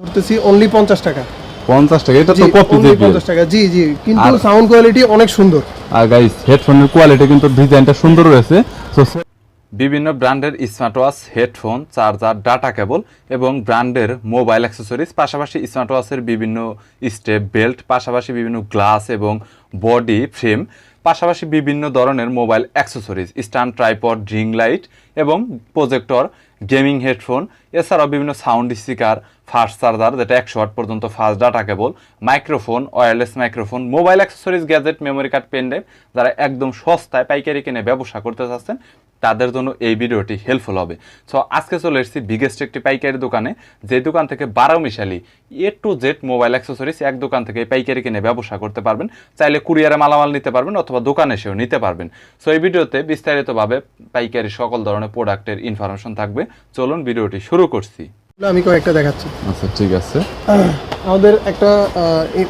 ধরতেছি অনলি পঞ্চাশ টাকা। পঞ্চাশ টাকা এটা তো কপি only পঞ্চাশ টাকা জি জি কিন্তু সাউন্ড কোয়ালিটি অনেক সুন্দর। আর গাইস হেডফোনের কোয়ালিটি কিন্তু ডিজাইনটা সুন্দর রয়েছে। তো বিভিন্ন ব্র্যান্ডের smart watch headphone charger data cable এবং ব্র্যান্ডের মোবাইল অ্যাক্সেসরিজ পাশাপাশি স্মার্ট ওয়াচের বিভিন্ন স্টেপ বেল্ট পাশাপাশি বিভিন্ন গ্লাস এবং বডি ফ্রেম পাশাপাশি বিভিন্ন ধরনের মোবাইল অ্যাক্সেসরিজ স্ট্যান্ড ট্রাইপড ড্রিং লাইট এবং প্রজেক্টর গেমিং হেডফোন এছাড়াও বিভিন্ন সাউন্ড স্পিকার ফাস্ট চার্জার, যেটা একশো ওয়াট পর্যন্ত fast data cable, microphone wireless microphone mobile accessories gadget memory card pen drive যারা একদম সস্তায় পাইকারি কিনে ব্যবসা করতে চাচ্ছেন, তাদের জন্য এই ভিডিওটি হেল্পফুল হবে। সো আজকে চলে এসেছি বিগেস্ট একটি পাইকারি দোকানে, যে দোকান থেকে বারো মিশালি A to Z mobile accessories এক দোকান থেকে পাইকারি কিনে ব্যবসা করতে পারবেন। চাইলে কুরিয়ারে মালামাল নিতে পারবেন অথবা দোকানে এসেও নিতে পারবেন। সো এই ভিডিওতে বিস্তারিতভাবে পাইকারি সকল ধরনের প্রোডাক্টের ইনফরমেশন থাকবে। চলুন, ভিডিওটি শুরু করছি। আমি কয়েকটা দেখাচ্ছি। আচ্ছা ঠিক আছে। আমাদের একটা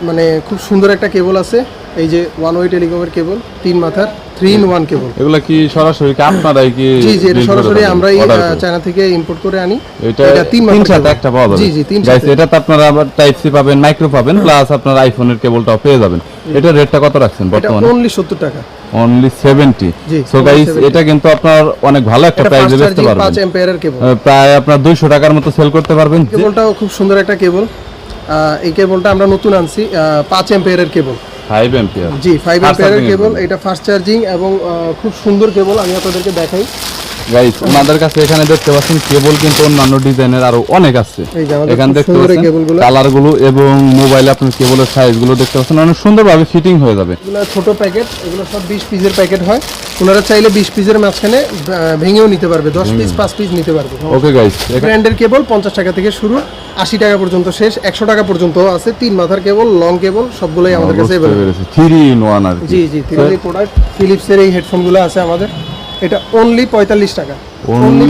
মানে খুব সুন্দর একটা কেবল আছে। এই যে ওয়ান ওয়ে টেলিকমের কেবল তিন মাথার থ্রি ইন ওয়ান কেবল এগুলা কি সরাসরি কি আপনারাই কি জি জি এটা সরাসরি আমরাই? চায়না থেকে ইম্পোর্ট করে আনি। এটা তিন তিন মাথার সাথে একটা পাওয়া যাবে। জি জি তিন গাইস। এটাতে আপনারা আবার টাইপ সি পাবেন মাইক্রো পাবেন প্লাস আপনার আইফোনের কেবলটাও পেয়ে যাবেন। এটা রেটটা কত রাখছেন বর্তমানে? এটা অনলি সত্তর টাকা। অনলি 70 সো গাইস এটা কিন্তু আপনার অনেক ভালো একটা প্রাইসে বেচতে পারবেন। এম্পিয়ারের কেবল প্রায় আপনার 200 টাকার মতো সেল করতে পারবেন। কেবলটাও খুব সুন্দর একটা কেবল এই কেবলটা আমরা নতুন আনছি আহ, পাঁচ এম্পিয়ারের cable 5 ampere G five Fast এম্পিয়ারের charging এর কেবল। এটা ফাস্ট চার্জিং এবং খুব সুন্দর কেবল আমি আপনাদেরকে দেখাই গাইস ওনাদের কাছে এখানে দেখতে পাচ্ছেন কেবল কিন্তু অন্যান্য ডিজাইনের আরও অনেক আছে। এখানে দেখতে পাচ্ছেন। কালারগুলো এবং মোবাইলে আপনার কেবলের সাইজগুলো দেখতে পাচ্ছেন অনেক সুন্দরভাবে ফিটিং হয়ে যাবে। এগুলো ছোট প্যাকেট এগুলো সব বিশ পিসের প্যাকেট হয়। ওনারা চাইলে বিশ পিসের মাঝখানে ভেঙেও নিতে পারবে দশ পিস পাঁচ পিস নিতে পারবে। ওকে গাইস ব্র্যান্ডের কেবল পঞ্চাশ টাকা থেকে শুরু আশি টাকা পর্যন্ত শেষ একশো টাকা পর্যন্ত আছে। তিন মাথার কেবল লং কেবল সবগুলোই আমাদের কাছে available। থ্রি ইন ওয়ান আর কি। জি জি থ্রি প্রোডাক্ট ফিলিপসের এই হেডফোনগুলো আছে আমাদের। এটা অনলি পঁয়তাল্লিশ টাকা। অনলি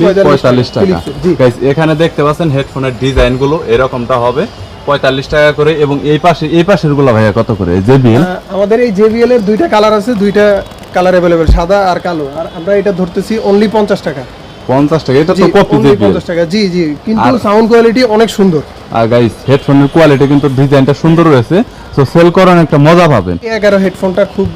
টাকা। গাইস এখানে দেখতে পাচ্ছেন হেডফোনের ডিজাইনগুলো এরকমটা হবে। পঁয়তাল্লিশ টাকা করে এবং এই পাশে এই পাশেরগুলো ভাইয়া কত করে? জেবিএল আমাদের এই জেবিএল এর দুইটা কালার আছে দুইটা কালার অ্যাভেলেবেল সাদা আর কালো। আর আমরা এটা ধরতেছি অনলি পঞ্চাশ টাকা। পঞ্চাশ টাকা এটা তো কপি জেবিএল 50 টাকা। জি জি। কিন্তু সাউন্ড কোয়ালিটি অনেক সুন্দর। আর গাইস হেডফোনের কোয়ালিটি কিন্তু ডিজাইনটা সুন্দর রয়েছে তো সেল করার একটা মজা পাবেন। এগারো হেডফোনটা খুব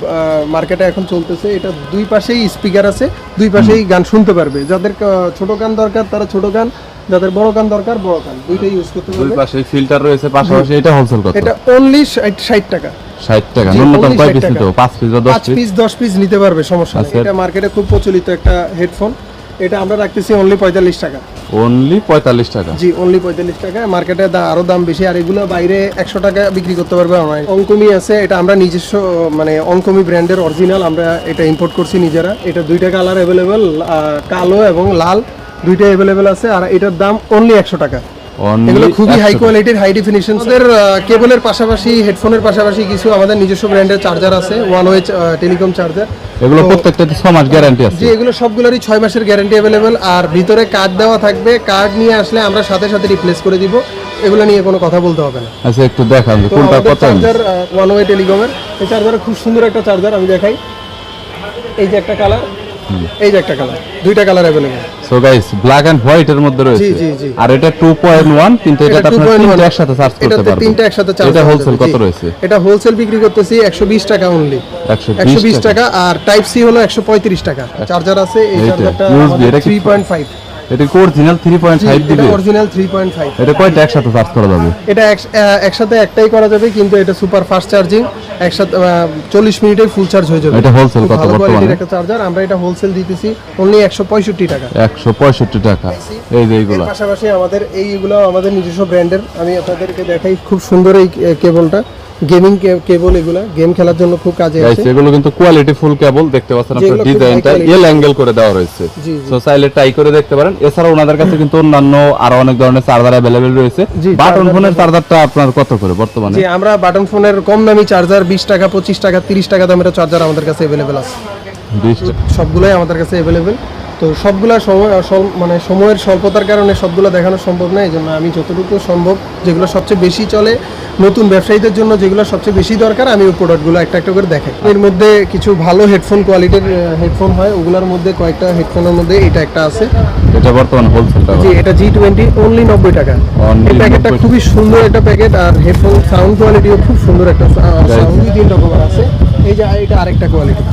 মার্কেটে এখন চলতেছে এটা দুই পাশেই স্পিকার আছে দুই পাশেই গান শুনতে পারবে। যাদের ছোট গান দরকার তারা ছোট গান যাদের বড় গান দরকার বড় গান দুইটাই ইউজ করতে দুই পাশে ফিল্টার রয়েছে পাশাপাশি এটা হোলসেল কত এটা অনলি ষাট টাকা। ষাট টাকা ন্যূনতম কয় 60 পিস টাকা। নিতে? পিস দশ পিস নিতে পারবে সমস্যা নেই। আচ্ছা। এটা মার্কেটে খুব প্রচলিত একটা হেডফোন এটা আমরা রাখতেছি অনলি পঁয়তাল্লিশ টাকা। অনলি পঁয়তাল্লিশ টাকা? জি অনলি পঁয়তাল্লিশ টাকা। মার্কেটে দা আরও দাম বেশি। আর এগুলো বাইরে একশো টাকা বিক্রি করতে পারবে অনলাইন অঙ্কমি আছে এটা আমরা নিজস্ব মানে অঙ্কমি ব্র্যান্ডের অরিজিনাল আমরা এটা ইম্পোর্ট করছি নিজেরা। এটা দুইটা কালার অ্যাভেলেবেল কালো এবং লাল। দুইটা অ্যাভেলেবেল আছে। আর এটার দাম অনলি একশো টাকা। এগুলো খুবই হাই কোয়ালিটির হাই ডেফিনিশন আমাদের কেবলের পাশাপাশি হেডফোনের পাশাপাশি কিছু আমাদের নিজস্ব ব্র্যান্ডের চার্জার আছে ওয়ান ওয়ে টেলিকম চার্জার এগুলো প্রত্যেকটাতে ছ মাস গ্যারান্টি আছে। জি এগুলো সবগুলোরই ছয় মাসের গ্যারান্টি অ্যাভেলেবেল আর ভিতরে কার্ড দেওয়া থাকবে। কার্ড নিয়ে আসলে আমরা সাথে সাথে রিপ্লেস করে দিব। এগুলো নিয়ে কোনো কথা বলতে হবে না। আচ্ছা একটু দেখান কোনটা কত চার্জার ওয়ান ওয়ে টেলিকমের এই চার্জার খুব সুন্দর একটা চার্জার আমি দেখাই। এই যে একটা কালার এই যে একটা কালার দুইটা colour available so guys black and white এর মধ্যে রয়েছে। জি, জি। আর এটা 2.1 কিন্তু এটা আপনারা তিনটা একসাথে চার্জ করতে পারবেন। তিনটা একসাথে চার্জ এটা হোলসেল কত রয়েছে? এটা হোলসেল বিক্রি করতেছি একশো বিশ টাকা অনলি 120 বিশ টাকা। আর টাইপ সি হলো একশো পঁয়ত্রিশ টাকা। চার্জার আছে এই চার্জারটা USB, এটা কি- এটা অরিজিনাল 3.5 দিবে? অরিজিনাল থ্রি পয়েন্ট ফাইভ এটা কয়টা একসাথে চার্জ করা যাবে? এটা একসাথে একটাই করা যাবে কিন্তু এটা সুপার ফাস্ট চার্জিং একসাথে চল্লিশ মিনিটে ফুল চার্জ হয়ে যাবে। এটা খুব কত বর্তমানে? একটা চার্জার আমরা এটা হোলসেল দিতেছি অনলি একশো পঁয়ষট্টি টাকা। 165 টাকা। এই যে এইগুলা পাশাপাশি আমাদের এইগুলো আমাদের নিজস্ব ব্র্যান্ডের আমি আপনাদেরকে দেখাই খুব সুন্দর এই কেবলটা গেমিং কেবল এগুলা গেম খেলার জন্য খুব কাজে গাইস আসে এগুলো কিন্তু কোয়ালিটি ফুল কেবল দেখতে পাচ্ছেন যেগুলো আপনার খুব ডিজাইনটা high quality। এল অ্যাঙ্গেল করে দেওয়া রয়েছে জি, জি। সো চাইলে ট্রাই করে দেখতে পারেন এছাড়া ওনাদের কাছে কিন্তু অন্যান্য আরো অনেক ধরনের চার্জার अवेलेबल রয়েছে জি, বাটন charger ফোনের চার্জারটা আপনার কত করে বর্তমানে যে আমরা বাটন ফোনের কম দামি চার্জার বিশ টাকা পঁচিশ টাকা তিরিশ টাকা দামের চার্জার আমাদের কাছে অ্যাভেলেবেল আছে 20 সবগুলোই আমাদের কাছে অ্যাভেলেবেল তো সবগুলা সময় মানে সময়ের স্বল্পতার কারণে সবগুলো দেখানো সম্ভব না এই জন্য আমি যতটুকু সম্ভব যেগুলো সবচেয়ে বেশি চলে নতুন ব্যবসায়ীদের জন্য যেগুলো সবচেয়ে বেশি দরকার আমি ওই প্রোডাক্টগুলো একটা একটা করে দেখাই। এর মধ্যে কিছু ভালো হেডফোন কোয়ালিটির হেডফোন হয় ওগুলোর মধ্যে কয়েকটা হেডফোনের মধ্যে এটা একটা আছে। এটা বর্তমানে জি এটা জি টোয়েন্টি অনলি নব্বই টাকা। এই প্যাকেটটা খুবই সুন্দর একটা প্যাকেট আর হেডফোন সাউন্ড কোয়ালিটিও খুব সুন্দর একটা সাউন্ড দুই তিন আছে। এই যে এটা আরেকটা কোয়ালিটি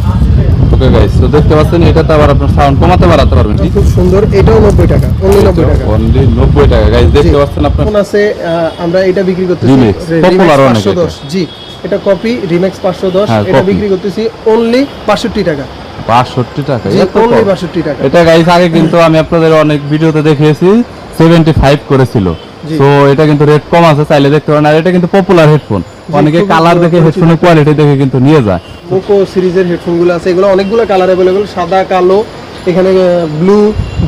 ওকে গাইস। তো দেখতে পাচ্ছেন এটাতে আবার আপনার সাউন্ড কমাতে বাড়াতে পারবেন। খুব সুন্দর এটাও নব্বই টাকা অনলি নব্বই টাকা। অনলি নব্বই টাকা। গাইস দেখতে পাচ্ছেন আপনার ফোন আছে আমরা এটা বিক্রি করতেছি popular অনেক পাঁচশো এটা। দশ। জি এটা কপি রিমেক্স পাঁচশো দশ হ্যাঁ, এটা বিক্রি করতেছি অনলি বাষট্টি টাকা। বাষট্টি টাকা অনলি টাকা। এটা গাইস আগে কিন্তু আমি আপনাদের অনেক ভিডিওতে দেখিয়েছি সেভেন্টি ফাইভ করেছিল। জি। তো এটা কিন্তু রেট কম আছে চাইলে দেখতে পারেন। আর এটা কিন্তু পপুলার হেডফোন অনেকে কালার দেখে হেডফোনের কোয়ালিটি দেখে কিন্তু নিয়ে যায়। মোকো সিরিজের হেডফোনগুলো আছে এগুলো অনেকগুলো কালার অ্যাভেলেবেল সাদা কালো এখানে ব্লু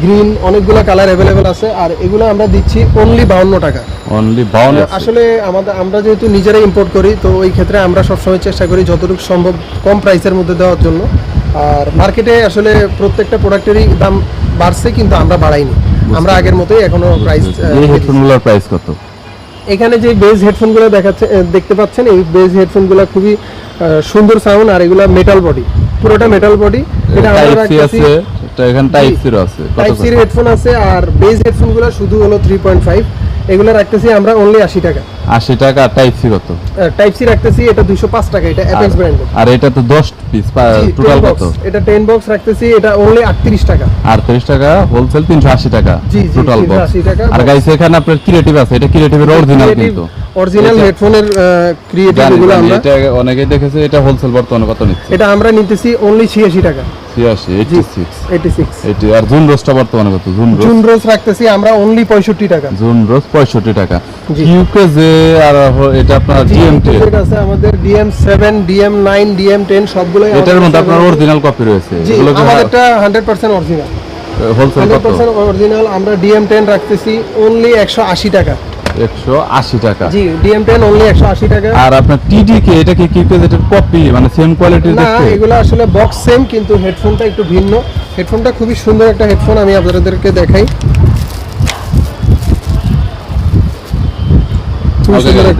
গ্রিন অনেকগুলো কালার অ্যাভেলেবেল আছে। আর এগুলো আমরা দিচ্ছি অনলি বাউন্ন টাকা। অনলি বাউন আসলে আমাদের আমরা যেহেতু নিজেরাই ইম্পোর্ট করি তো ওই ক্ষেত্রে আমরা সবসময় চেষ্টা করি যতটুকু সম্ভব কম প্রাইসের মধ্যে দেওয়ার জন্য। আর মার্কেটে আসলে প্রত্যেকটা প্রোডাক্টেরই দাম বাড়ছে কিন্তু আমরা বাড়াইনি। আমরা আগের মতোই এখনও প্রাইস এই হেডফোনগুলোর প্রাইস কত? এখানে যে বেজ হেডফোনগুলো দেখাচ্ছে দেখতে পাচ্ছেন এই বেজ হেডফোনগুলো খুবই সুন্দর সাউন্ড আর এগুলো মেটাল বডি পুরোটা মেটাল বডি এটা আমরা আছে এটা এখানে টাইপ সি আছে। টাইপ সি হেডফোন আছে আর বেজ হেডফোনগুলো শুধু হলো থ্রি পয়েন্ট ফাইভ এগুলো রাখতেছি আমরা অনলি আশি টাকা। আশি টাকা টাইপ সি কত? টাইপ সি রাখতেছি এটা দুইশো পাঁচ টাকা এটা অ্যাপেক্স ব্র্যান্ডের আর এটা তো দশ পিস টোটাল কত? এটা টেন বক্স রাখতেছি এটা অনলি আটত্রিশ টাকা। আটত্রিশ টাকা হোলসেল তিনশো আশি টাকা জি, জি, টোটাল বক্স আর। গাইস এখানে আপনার ক্রিয়েটিভ আছে এটা ক্রিয়েটিভের অরিজিনাল কিন্তু। অরিজিনাল হেডফোনের ক্রিয়েটিভ এগুলো আমরা এটা অনেকেই দেখেছে এটা হোলসেল বর্তমানে কত নিচ্ছে? এটা আমরা নিতেছি অনলি ছিয়াশি টাকা। ছিয়াশি এইটি সিক্স এইটি সিক্স এটি আর জুন রোজটা বর্তমানে কত? জুন রোজ জুন রোজ রাখতেছি আমরা অনলি পঁয়ষট্টি টাকা। জুন রোজ পঁয়ষট্টি টাকা। জি। ইউকে যে আর এটা আপনার জিএমটি এটা আছে আমাদের DM seven DM nine DM ten সবগুলোই এটার মধ্যে আপনার অরিজিনাল কপি রয়েছে। এগুলো আমাদেরটা হান্ড্রেড পার্সেন্ট অরিজিনাল হোলসেল কত পার্সেন্ট অরিজিনাল আমরা ডিএম টেন রাখতেছি অনলি একশো আশি টাকা। একশো আশি টাকা। জি ডিএম টেন অনলি একশো আশি টাকা। আর আপনার টিডি কে এটা কি কিউকে কপি মানে সেম কোয়ালিটি না এগুলো আসলে বক্স সেম কিন্তু হেডফোনটা একটু ভিন্ন। হেডফোনটা খুবই সুন্দর একটা হেডফোন আমি আপনাদেরকে দেখাই খুবই Okay, সুন্দর guys, একটা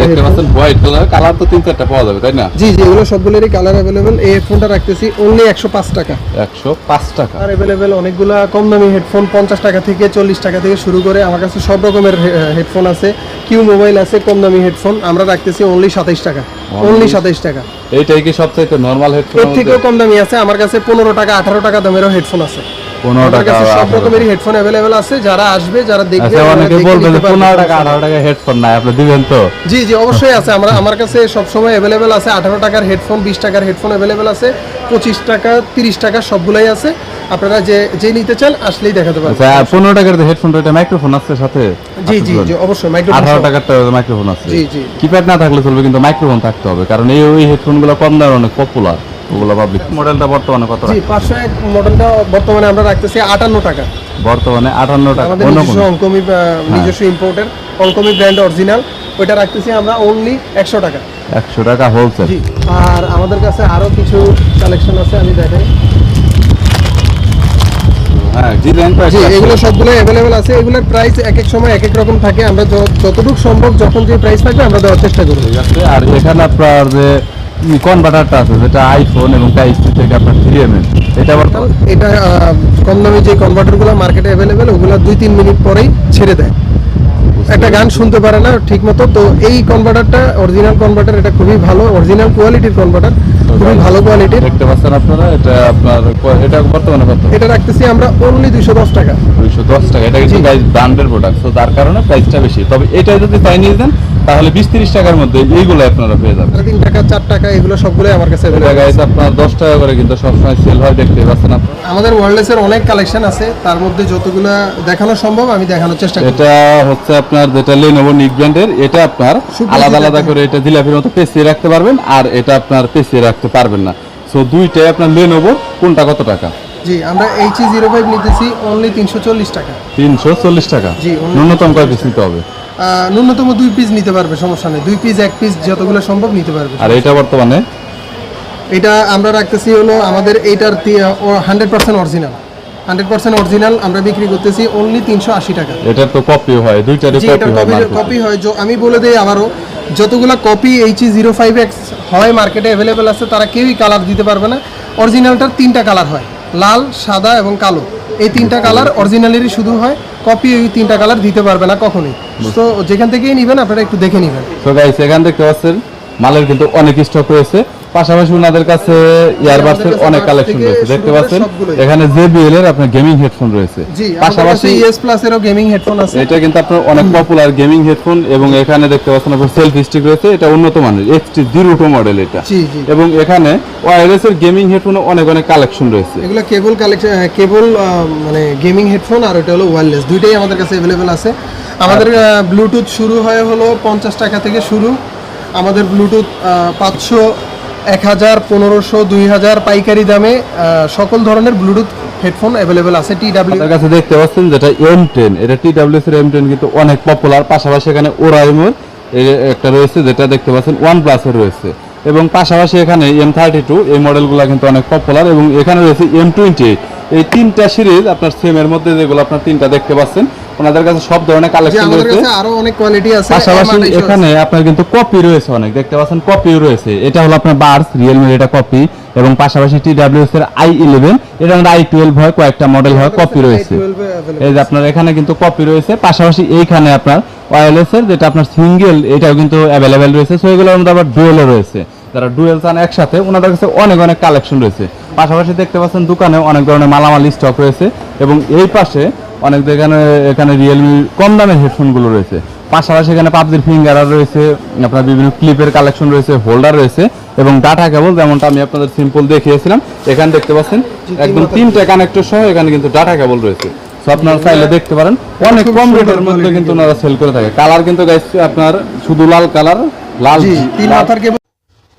দেখতে পাচ্ছেন হোয়াইট কালার কালার তো তিন চারটা পাওয়া যাবে তাই না? জি জি এগুলো সবগুলোরই কালার অ্যাভেলেবেল এই হেডফোনটা রাখতেছি অনলি একশো পাঁচ টাকা। একশো পাঁচ টাকা। আর অ্যাভেলেবেল অনেকগুলো কম দামি হেডফোন পঞ্চাশ টাকা থেকে চল্লিশ টাকা থেকে শুরু করে আমার কাছে সব রকমের হেডফোন আছে। কিউ মোবাইল আছে কম দামি হেডফোন আমরা রাখতেছি অনলি সাতাইশ টাকা। অনলি সাতাইশ টাকা। এইটাই কি সবচাইতে নর্মাল হেডফোন এর থেকেও কম দামি আছে। আমার কাছে পনেরো টাকা আঠারো টাকা দামেরও হেডফোন আছে। পনেরো টাকা সব 18 রকমেরই হেডফোন অ্যাভেলেবেল আছে। যারা আসবে যারা দেখবে অনেকে বলবে যে পনেরো টাকা আঠারো টাকা হেডফোন নাই আপনি দিবেন তো? জি জি অবশ্যই আছে। আমরা আমার কাছে সবসময় অ্যাভেলেবেল আছে। আঠারো টাকার হেডফোন বিশ টাকার হেডফোন অ্যাভেলেবেল আছে। পঁচিশ টাকা তিরিশ টাকা সবগুলাই আছে। আপনারা যে যে নিতে চান আসলেই দেখাতে পারবেন। আচ্ছা টাকার যে হেডফোনটা এটা মাইক্রোফোন আছে সাথে? জি জি জি অবশ্যই মাইক্রোফোন টাকার মাইক্রোফোন আছে। জি, জি। কিপ্যাড না থাকলে চলবে কিন্তু মাইক্রোফোন থাকতে হবে কারণ এই ওই হেডফোনগুলো কম দামে অনেক পপুলার ওগুলো পাবলিক মডেলটা বর্তমানে কত জি পাঁচশো এক মডেলটা বর্তমানে আমরা রাখতেছি আটান্ন টাকা। বর্তমানে আটান্ন টাকা আমাদের অন্য নিজস্ব অঙ্কমি নিজস্ব ইম্পোর্টের অঙ্কমি ব্র্যান্ড অরিজিনাল ওইটা রাখতেছি আমরা অনলি একশো টাকা। একশো টাকা হোলসেল জি আর আমাদের কাছে আরও কিছু কালেকশন আছে আমি দেখাই। হ্যাঁ এগুলো সবগুলো অ্যাভেলেবেল আছে। এগুলোর প্রাইস এক এক সময় এক এক রকম থাকে। আমরা যতটুকু সম্ভব যখন যে প্রাইস থাকবে আমরা দেওয়ার চেষ্টা করব। আর এখানে আপনার যে কনভার্টারটা আছে? যেটা আইফোন এবং টাইপ সি থেকে আপনার থ্রি এম এম এটা বর্তমানে এটা কম দামি যে কনভার্টারগুলো মার্কেটে অ্যাভেলেবেল ওগুলো দুই তিন মিনিট পরেই ছেড়ে দেয়। একটা গান শুনতে পারে না ঠিক মতো তো এই কনভার্টারটা অরিজিনাল কনভার্টার এটা খুবই ভালো অরিজিনাল কোয়ালিটির কনভার্টার খুবই ভালো কোয়ালিটির দেখতে পাচ্ছেন আপনারা এটা আপনার এটা বর্তমানে এটা রাখতেছি আমরা অনলি দুইশো দশ টাকা। দশ টাকা। এটা কিন্তু গাইজ ব্র্যান্ডের প্রোডাক্ট তো তার কারণে প্রাইসটা বেশি। তবে এটা যদি তাই নিয়ে যান তাহলে বিশ তিরিশ টাকার মধ্যে এইগুলো আপনারা পেয়ে যাবেন। তিন টাকা চার টাকা এগুলো সবগুলোই আমার কাছে গাইজ আপনার দশ টাকা করে কিন্তু সবসময় সেল হয় দেখতে পাচ্ছেন আপনারা। আমাদের ওয়ারলেসের অনেক কালেকশন আছে তার মধ্যে যতগুলো দেখানো সম্ভব আমি দেখানোর চেষ্টা করি এটা হচ্ছে আপনার যেটা লেনোভো নিক ব্র্যান্ডের এটা আপনার আলাদা আলাদা করে এটা জিলাপির মতো পেঁচিয়ে রাখতে পারবেন আর এটা আপনার পেঁচিয়ে রাখতে পারবেন না। সো দুইটাই আপনার লেনোভো কোনটা কত টাকা? জি আমরা এইচ জিরো ফাইভ নিতেছি অনলি তিনশো চল্লিশ টাকা। তিনশো চল্লিশ টাকা? জি, ন্যূনতম কয় পিস নিতে হবে? ন্যূনতম দুই পিস নিতে পারবে সমস্যা নেই। দুই পিস এক পিস যতগুলো সম্ভব নিতে পারবে। আর এটা বর্তমানে? এটা আমরা রাখতেছি হলো আমাদের এইটার hundred percent original hundred percent original আমরা বিক্রি করতেছি অনলি তিনশো আশি টাকা। এটার তো কপি হয় দুইটারই কপি হয় কপি কপি হয়। যো- আমি বলে দিই আবারও যতগুলো copy H zero five X হয় মার্কেটে অ্যাভেলেবেল আছে তারা কেউই কালার দিতে পারবে না। অরিজিনালটার তিনটা কালার হয়। লাল সাদা এবং কালো। এই তিনটা কালার অরিজিনালেরই শুধু হয় কপি ওই তিনটা কালার দিতে পারবে না কখনই। তো যেখান থেকেই নেবেন আপনারা একটু দেখে নেবেন। তো গাইস এখান থেকে আসেন মালের কিন্তু অনেক স্টক রয়েছে। পাশাপাশি ওনাদের কাছে ইয়ারবাডসের অনেক কালেকশন রয়েছে দেখতে পাচ্ছেন। এখানে JBL এর আপনার গেমিং হেডফোন রয়েছে। পাশাপাশি ইএস প্লাস এরও গেমিং হেডফোন আছে। এটা কিন্তু আপনার অনেক পপুলার গেমিং হেডফোন এবং এখানে দেখতে পাচ্ছেন আপনার সেলফি স্টিক রয়েছে এটা উন্নত মানের এক্সটি জিরো টু মডেল এটা। এবং এখানে ওয়্যারলেস এর গেমিং হেডফোন অনেক অনেক কালেকশন রয়েছে। এগুলো কেবল কালেকশন কেবল মানে গেমিং হেডফোন আর এটা হলো ওয়্যারলেস দুইটাই আমাদের কাছে অ্যাভেলেবেল আছে। আমাদের ব্লুটুথ শুরু হয় হলো পঞ্চাশ টাকা থেকে শুরু। আমাদের ব্লুটুথ পাঁচশো এক হাজার, পনেরোশো, দুই হাজার পাইকারি দামে সকল ধরনের ব্লুটুথ হেডফোন অ্যাভেলেবেল আছে টি ডাব্লিউ কাছে দেখতে পাচ্ছেন যেটা এম টেন এটা টি ডাব্লিউএস এর এম টেন কিন্তু অনেক পপুলার পাশাপাশি এখানে ওরাইমোর একটা রয়েছে যেটা দেখতে পাচ্ছেন ওয়ান প্লাস এর রয়েছে। এবং পাশাপাশি এখানে এম থার্টি টু এই মডেলগুলো কিন্তু অনেক পপুলার এবং এখানে রয়েছে এম টোয়েন্টি এই তিনটা সিরিজ আপনার সেম এর মধ্যে যেগুলো আপনার তিনটা দেখতে পাচ্ছেন ওনাদের কাছে সব ধরনের কালেকশন রয়েছে। আরও অনেক কোয়ালিটি আছে পাশাপাশি এখানে আপনার কিন্তু কপি রয়েছে অনেক দেখতে পাচ্ছেন কপিও রয়েছে। এটা হলো আপনার বার্স রিয়েলমি এটা কপি এবং পাশাপাশি টি ডাব্লিউএস এর আই ইলেভেন এটা আই টুয়েলভ হয় কয়েকটা মডেল হয় কপি রয়েছে। এই যে আপনার এখানে কিন্তু কপি রয়েছে পাশাপাশি এইখানে আপনার ওয়্যারলেস এর যেটা আপনার সিঙ্গেল এটাও কিন্তু অ্যাভেলেবেল রয়েছে। সো এগুলোর মধ্যে আবার ডুয়েলও রয়েছে। যারা ডুয়েল চান একসাথে ওনাদের কাছে অনেক অনেক কালেকশন রয়েছে। পাশাপাশি দেখতে পাচ্ছেন দোকানে অনেক ধরনের মালামাল স্টক রয়েছে এবং এই পাশে অনেক এখানে এখানে রিয়েলমি কম দামের হেডফোনগুলো রয়েছে। পাশাপাশি এখানে পাবজির ফিঙ্গার রয়েছে আপনার বিভিন্ন ক্লিপের কালেকশন রয়েছে হোল্ডার রয়েছে এবং ডাটা কেবল যেমনটা আমি আপনাদের সিম্পল দেখিয়েছিলাম এখানে দেখতে পাচ্ছেন একদম তিনটা কানেক্টর সহ এখানে কিন্তু ডাটা কেবল রয়েছে। সো আপনারা চাইলে দেখতে পারেন অনেক কম রেটের মধ্যে কিন্তু ওনারা সেল করে থাকে। কালার কিন্তু গাইস আপনার শুধু লাল কালার লাল তিন মাথার কেবল